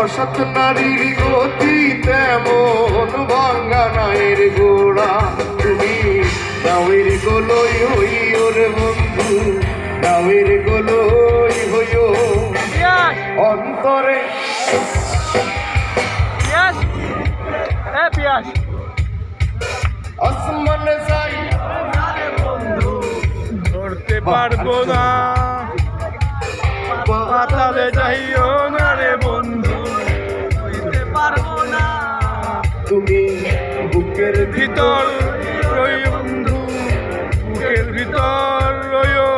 অসৎ নারীর গতি তেমন ভাঙ্গা নায়ের গোড়া। তুমি নাওয়ের গোলই হই ওরে বন্ধু নাওয়ের গোলই হইও অন্তরে। আসমান যাই। ধরতে পারব না। পাতালে যাইও। তুমি বুকের ভিতর রই বন্ধু, বুকের ভিতর রইও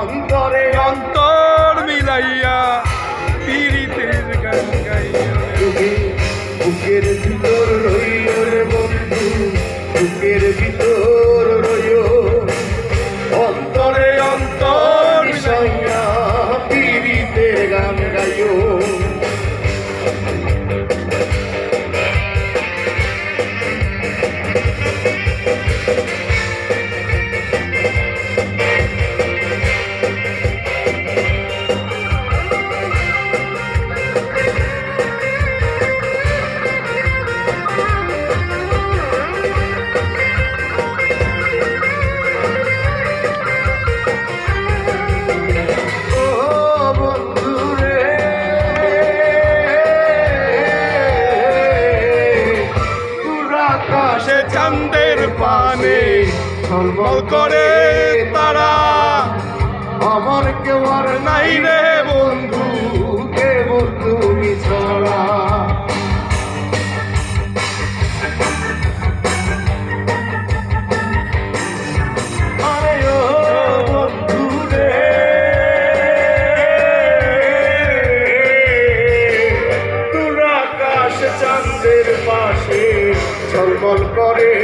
অন্তরে অন্তর মিলাইয়া পীড়িতের গান গাইও রে। তুমি বুকের ভিতর রইও বন্ধু, বুকের ভিতর রইও অন্তরে অন্তর মিশাইয়া পীড়িতের গান গাইও। আকাশে চান্দের পানে। সম্বল করে তারা আমার কেউ আর নাই রে বন্ধু কেবল তুমি ছড়া? চাঁদের পাশে ঝলমল করে।